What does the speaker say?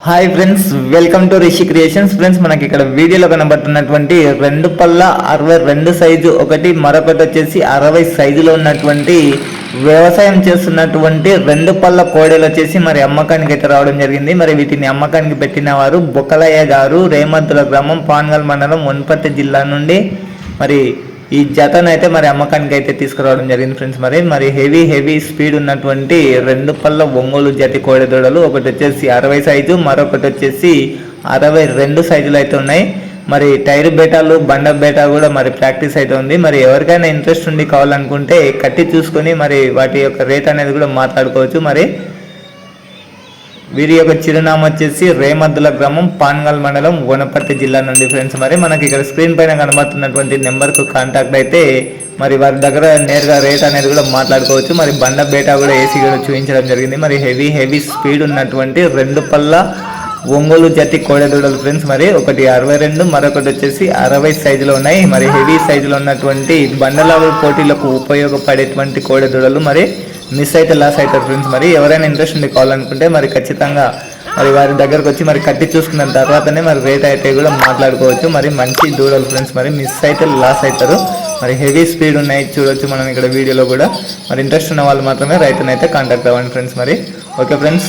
Hi friends welcome to Rishi creations friends మనకి ఇక్కడ వీడియోలో కనబడుతున్నటువంటి రెండు పళ్ళ అరవై రెండు సైజు ఒకటి మరొకటి వచ్చేసి అరవై సైజులో ఉన్నటువంటి వ్యవసాయం చేస్తున్నటువంటి రెండు పళ్ళ కోడలు వచ్చేసి మరి అమ్మకానికి అయితే రావడం జరిగింది. మరి వీటిని అమ్మకానికి పెట్టిన వారు బొక్కలయ్య గారు రేమద్దుల గ్రామం పాన్గల్ మండలం వనపర్తి జిల్లా నుండి. మరి ఈ జతనైతే మరి అమ్మకానికి అయితే తీసుకురావడం జరిగింది ఫ్రెండ్స్ మరి. మరి హెవీ హెవీ స్పీడ్ ఉన్నటువంటి రెండు పళ్ళ ఒంగోలు జతి కోడెదూడలు ఒకటి వచ్చేసి అరవై సైజు మరొకటి వచ్చేసి అరవై రెండు సైజులు అయితే ఉన్నాయి. మరి టైర్ బేటాలు బండ బేటా కూడా మరి ప్రాక్టీస్ అయితే ఉంది. మరి ఎవరికైనా ఇంట్రెస్ట్ ఉండి కావాలనుకుంటే కట్టి చూసుకొని మరి వాటి యొక్క రేట్ అనేది కూడా మాట్లాడుకోవచ్చు. మరి వీరి యొక్క చిరునామా వచ్చేసి రేమద్దుల గ్రామం పాన్గల్ మండలం వనపర్తి జిల్లా నుండి ఫ్రెండ్స్. మరి మనకి ఇక్కడ స్క్రీన్ పైన కనబడుతున్నటువంటి నెంబర్కు కాంటాక్ట్ అయితే మరి వారి దగ్గర నేరుగా రేట్ అనేది కూడా మాట్లాడుకోవచ్చు. మరి బండ బేటా కూడా ఏసీ కూడా చూపించడం జరిగింది. మరి హెవీ హెవీ స్పీడ్ ఉన్నటువంటి రెండు పళ్ళ ఒంగోలు జతి కోడెదూడలు ఫ్రెండ్స్ మరి ఒకటి అరవై రెండు మరొకటి వచ్చేసి అరవై సైజులో ఉన్నాయి. మరి హెవీ సైజులో ఉన్నటువంటి బండల పోటీలకు ఉపయోగపడేటువంటి కోడెదూడలు మరి మిస్ అయితే లాస్ అవుతారు ఫ్రెండ్స్. మరి ఎవరైనా ఇంట్రెస్ట్ ఉండి కావాలనుకుంటే మరి ఖచ్చితంగా మరి వారి దగ్గరకు వచ్చి మరి కట్టి చూసుకున్న తర్వాతనే మరి రేట్ అయితే కూడా మాట్లాడుకోవచ్చు. మరి మంచి దూడలు ఫ్రెండ్స్ మరి మిస్ అయితే లాస్ అవుతారు. మరి హెవీ స్పీడ్ ఉన్నాయి చూడొచ్చు మనం ఇక్కడ వీడియోలో కూడా. మరి ఇంట్రెస్ట్ ఉన్న వాళ్ళు మాత్రమే రైతునైతే కాంటాక్ట్ అవ్వండి ఫ్రెండ్స్. మరి ఓకే ఫ్రెండ్స్.